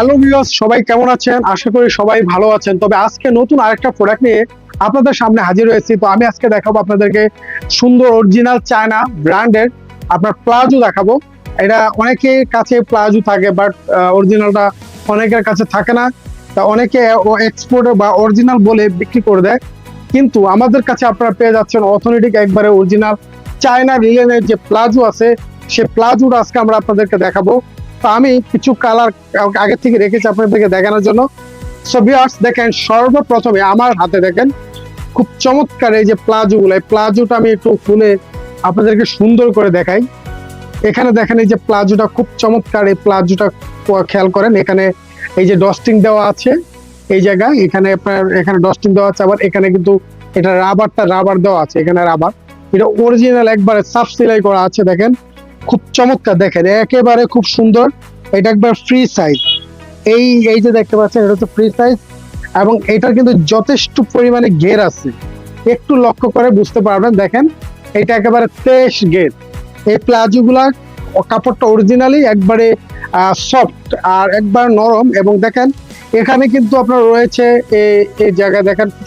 Hello viewers সবাই কেমন আছেন? আশা করি সবাই ভালো আছেন। তবে আজকে নতুন আরেকটা প্রোডাক্ট নিয়ে আপনাদের সামনে হাজির হয়েছি। তো আমি আজকে দেখাবো আপনাদেরকে সুন্দর অরিজিনাল চায়না ব্র্যান্ডের আপনার প্লাজো দেখাবো। এটা অনেকের কাছে প্লাজো থাকে বাট অরিজিনালটা অনেকের কাছে থাকে না। তা অনেকে এক্সপোর্ট বা অরিজিনাল বলে বিক্রি করে দেয়। কিন্তু আমাদের কাছে আপনারা পেয়ে যাচ্ছেন অর্থনৈতিক একবারে অরিজিনাল চায়না রিলেনের যে প্লাজো আছে, সে প্লাজোটা আজকে আমরা আপনাদেরকে দেখাবো। তো আমি কিছু কালার আগে থেকে রেখেছি আপনাদেরকে দেখানোর জন্য। সো দেখেন, সর্বপ্রথমে আমার হাতে দেখেন, খুব চমৎকার এই যে প্লাজোগুলো। এই প্লাজোটা আমি একটু খুলে আপনাদেরকে সুন্দর করে দেখাই। এখানে দেখেন এই যে প্লাজোটা খুব চমৎকার, এই প্লাজোটা খেয়াল করেন, এখানে এই যে ডস্টিং দেওয়া আছে এই জায়গায়। এখানে আপনার, এখানে ডস্টিং দেওয়া আছে, আবার এখানে কিন্তু এটা রাবারটা রাবার দেওয়া আছে, এখানে রাবার এটা অরিজিনাল একবারে সাফ সেলাই করা আছে, দেখেন। খুব চমৎকার, দেখেন, একেবারে খুব সুন্দর। এটা একবার ফ্রি সাইজ এই এই যে দেখতে পাচ্ছেন, এটা হচ্ছে ফ্রি সাইজ এবং এটার কিন্তু যথেষ্ট পরিমাণে ঘের আছে। একটু লক্ষ্য করে বুঝতে পারবেন, দেখেন, এটা একেবারে তেইশ গের এই প্লাজো গুলা কাপড়টা অরিজিনালি একবারে সফট আর একবার নরম এবং দেখেন, এখানে কিন্তু আপনার রয়েছে এই জায়গায় দেখেন